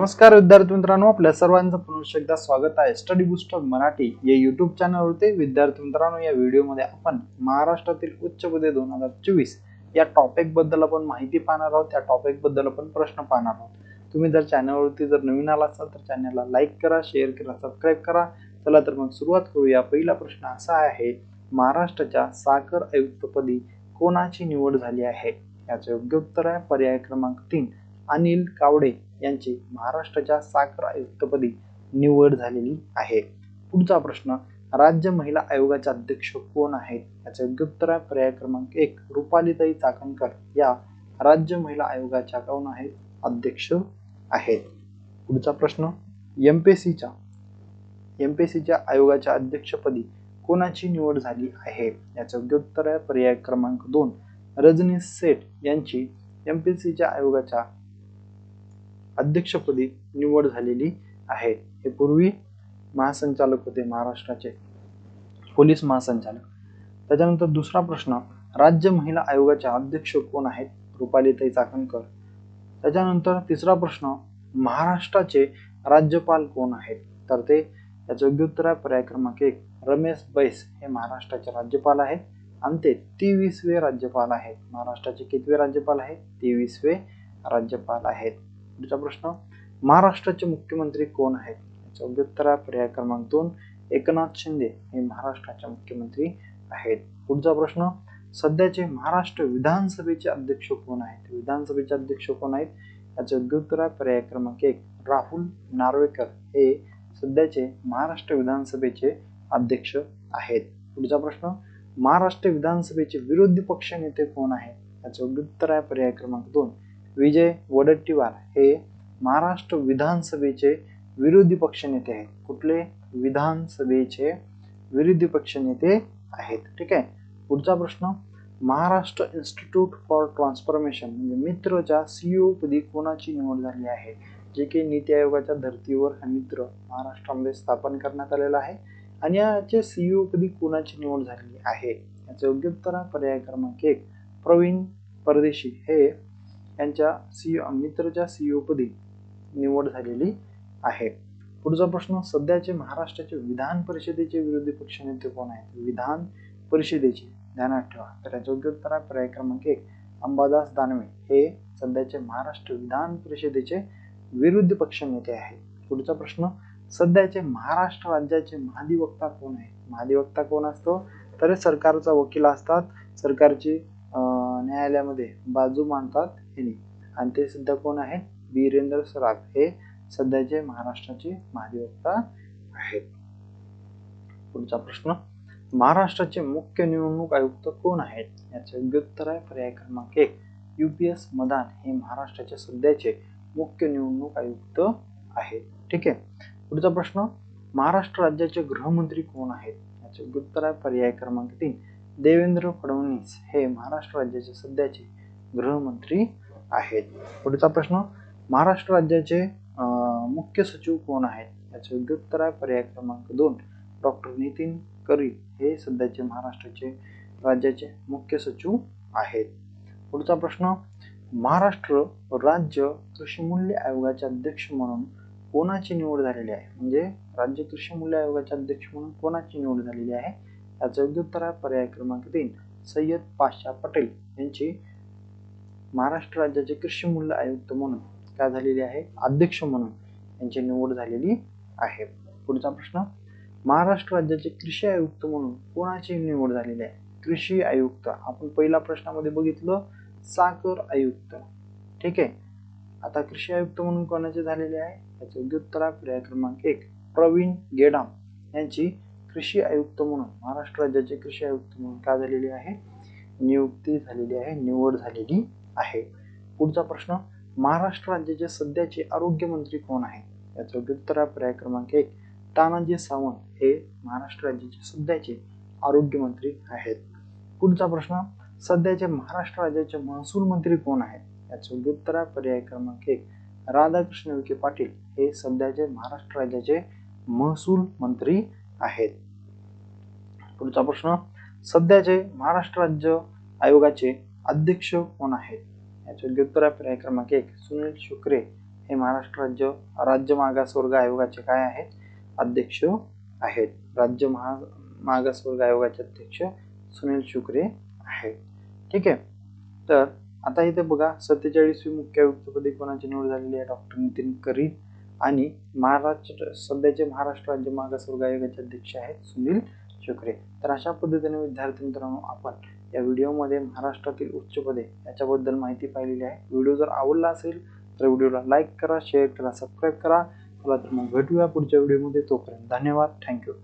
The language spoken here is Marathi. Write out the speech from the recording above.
नमस्कार विद्यार्थी मित्रांनो आपल्या सर्वांचं पुनश्च एकदा स्वागत आहे. स्टडी बुस्टर मराठी या युट्यूब चॅनलवरती विद्यार्थी मित्रांनो या व्हिडिओमध्ये आपण महाराष्ट्रातील उच्च पदे दोन हजार चोवीस या टॉपिकबद्दल आपण माहिती पाहणार आहोत. त्या टॉपिकबद्दल आपण प्रश्न पाहणार आहोत. तुम्ही जर चॅनलवरती जर नवीन आला असाल तर चॅनलला लाईक करा शेअर करा सबस्क्राईब करा. चला तर मग सुरुवात करूया. पहिला प्रश्न असा आहे महाराष्ट्राच्या साखर आयुक्तपदी कोणाची निवड झाली आहे? याचे योग्य उत्तर आहे पर्याय क्रमांक तीन. अनिल कावडे. यांची महाराष्ट्राच्या साखर आयुक्तपदी निवड झालेली आहे. पुढचा प्रश्न राज्य महिला आयोगाचे अध्यक्ष कोण आहेत? याचे योग्य उत्तर आहे. पर्याय क्रमांक एक रुपालीताई चाकणकर या राज्य महिला आयोगाच्या कोण आहेत? अध्यक्ष आहेत. पुढचा प्रश्न एमपीएससीच्या सीच्या आयोगाच्या अध्यक्षपदी कोणाची निवड झाली आहे? याचे योग्य उत्तर आहे. पर्याय क्रमांक दोन रजनीश सेठ यांची एम पी सीच्या आयोगाच्या अध्यक्षपदी निवड झालेली आहे. हे पूर्वी महासंचालक होते महाराष्ट्राचे पोलीस महासंचालक. त्याच्यानंतर दुसरा प्रश्न राज्य महिला आयोगाच्या अध्यक्ष कोण आहेत? रुपालीताई चाकणकर. त्याच्यानंतर तिसरा प्रश्न महाराष्ट्राचे राज्यपाल कोण आहेत? तर ते याचं योग्य उत्तर आहे पर्याय क्रमांक एक रमेश बैस हे महाराष्ट्राचे राज्यपाल आहेत आणि ते तेवीसवे राज्यपाल आहेत. महाराष्ट्राचे कितवे राज्यपाल आहेत? तेवीसवे राज्यपाल आहेत. पुढचा प्रश्न महाराष्ट्राचे मुख्यमंत्री कोण आहेत? याचा योग्य उत्तर आहे पर्याय क्रमांक दोन एकनाथ शिंदे हे महाराष्ट्राचे मुख्यमंत्री आहेत. पुढचा प्रश्न सध्याचे महाराष्ट्र विधानसभेचे अध्यक्ष कोण आहेत? विधानसभेचे अध्यक्ष कोण आहेत? याचं योग्य उत्तर आहे पर्याय क्रमांक एक राहुल नार्वेकर हे सध्याचे महाराष्ट्र विधानसभेचे अध्यक्ष आहेत. पुढचा प्रश्न महाराष्ट्र विधानसभेचे विरोधी पक्ष नेते कोण आहेत? याचं योग्य उत्तर आहे पर्याय क्रमांक दोन विजय वडट्टीवार हे महाराष्ट्र विधानसभेचे विरोधी पक्षनेते आहेत. कुठले? विधानसभेचे विरोधी पक्षनेते आहेत. ठीक आहे? पुढचा प्रश्न महाराष्ट्र इन्स्टिट्यूट फॉर ट्रान्सफॉर्मेशन म्हणजे मित्रच्या सीईओ पदी कोणाची निवड झाली आहे? जे की नीती आयोगाच्या धर्तीवर हा मित्र महाराष्ट्रामध्ये स्थापन करण्यात आलेला आहे आणि याचे सीईओ पदी कोणाची निवड झालेली आहे? याचे योग्य उत्तर पर्याय क्रमांक एक प्रवीण परदेशी. हे यांच्या सी मित्रच्या सीईओ पदी निवड झालेली आहे. पुढचा प्रश्न सध्याचे महाराष्ट्राचे विधान परिषदेचे विरोधी पक्षनेते कोण आहेत? विधान परिषदेचे. ध्यानात ठेवा. तर याचे योग्य उत्तर आहे पर्याय क्रमांक एक अंबादास दानवे हे सध्याचे महाराष्ट्र विधान परिषदेचे विरुद्ध पक्षनेते आहेत. पुढचा प्रश्न सध्याचे महाराष्ट्र राज्याचे महाधिवक्ता कोण आहेत? महाधिवक्ता कोण असतो? तर सरकारचा वकील असतात. सरकारची न्यायालयामध्ये बाजू मांडतात. यांनी आणि ते सध्या कोण आहेत वीरेंद्र सराफ. हे सध्याचे महाराष्ट्राचे महाधिवक्ता आहेत. पुढचा प्रश्न. महाराष्ट्राचे मुख्य निवडणूक आयुक्त कोण आहेत? याचे योग्य उत्तर आहे पर्याय क्रमांक एक. युपीएस मदान हे महाराष्ट्राचे सध्याचे मुख्य निवडणूक आयुक्त आहेत. ठीक आहे. पुढचा प्रश्न. महाराष्ट्र राज्याचे गृहमंत्री कोण आहेत? याचे योग्य उत्तर आहे पर्याय क्रमांक तीन. देवेंद्र फडणवीस हे महाराष्ट्र राज्याचे सध्याचे गृहमंत्री आहेत. पुढचा प्रश्न महाराष्ट्र राज्याचे मुख्य सचिव कोण आहेत? याचे योग्य उत्तर आहे पर्याय क्रमांक दोन डॉक्टर नितीन करी हे सध्याचे महाराष्ट्राचे राज्याचे मुख्य सचिव आहेत. पुढचा प्रश्न महाराष्ट्र राज्य कृषी मूल्य आयोगाचे अध्यक्ष म्हणून कोणाची निवड झालेली आहे? म्हणजे राज्य कृषी मूल्य आयोगाचे अध्यक्ष म्हणून कोणाची निवड झालेली आहे? याचं योग्य उत्तर आहे पर्याय क्रमांक तीन सय्यद पाशा पटेल यांची महाराष्ट्र राज्याचे कृषी मूल्य आयुक्त म्हणून काय झालेली आहे? अध्यक्ष म्हणून यांची निवड झालेली आहे. पुढचा प्रश्न महाराष्ट्र राज्याचे कृषी आयुक्त म्हणून कोणाची निवड झालेली आहे? कृषी आयुक्त. आपण पहिल्या प्रश्नामध्ये बघितलं साखर आयुक्त. ठीक आहे? आता कृषी आयुक्त म्हणून कोणाचे झालेले आहे? याचे योग्य उत्तर आहे पर्याय क्रमांक एक. प्रवीण गेडाम यांची कृषी आयुक्त म्हणून महाराष्ट्र राज्याचे कृषी आयुक्त म्हणून काय झालेली आहे? नियुक्ती झालेली आहे निवड झालेली आहे. पुढचा प्रश्न महाराष्ट्र राज्याचे सध्याचे आरोग्यमंत्री कोण आहेत? याचं योग्य उत्तर आहे पर्याय क्रमांक एक तानाजी सावंत हे महाराष्ट्र राज्याचे सध्याचे आरोग्यमंत्री आहेत. पुढचा प्रश्न सध्याचे महाराष्ट्र राज्याचे महसूल मंत्री कोण आहेत? याचं योग्य उत्तर आहे पर्याय क्रमांक एक राधाकृष्ण विखे पाटील हे सध्याचे महाराष्ट्र राज्याचे महसूल मंत्री आहेत. पुढचा प्रश्न सध्याचे महाराष्ट्र राज्य आयोगाचे अध्यक्ष कोण आहेत? याचे योग्य उत्तर आहे पर्याय क्रमांक एक सुनील शुक्रे हे महाराष्ट्र राज्य राज्य मागासवर्ग आयोगाचे काय आहेत? अध्यक्ष आहेत. राज्य महा मागासवर्ग आयोगाचे अध्यक्ष सुनील शुक्रे आहेत. ठीक आहे. तर आता इथे बघा सत्तेचाळीसवी मुख्य आयुक्तपदी कोणाची निवड झालेली आहे? डॉक्टर नितीन करीम आणि महाराष्ट्र सध्याचे महाराष्ट्र राज्य मागासवर्ग आयोगाचे अध्यक्ष आहेत सुनील शुक्रे. तर अशा पद्धतीने विद्यार्थी मित्रांनो आपण या व्हिडिओमध्ये महाराष्ट्रातील उच्च पदे याच्याबद्दल माहिती पाहिलेली आहे. व्हिडिओ जर आवडला असेल तर व्हिडिओला लाईक करा शेअर करा सबस्क्राईब करा. चला तर मग भेटूया पुढच्या व्हिडिओमध्ये. तोपर्यंत धन्यवाद. थँक्यू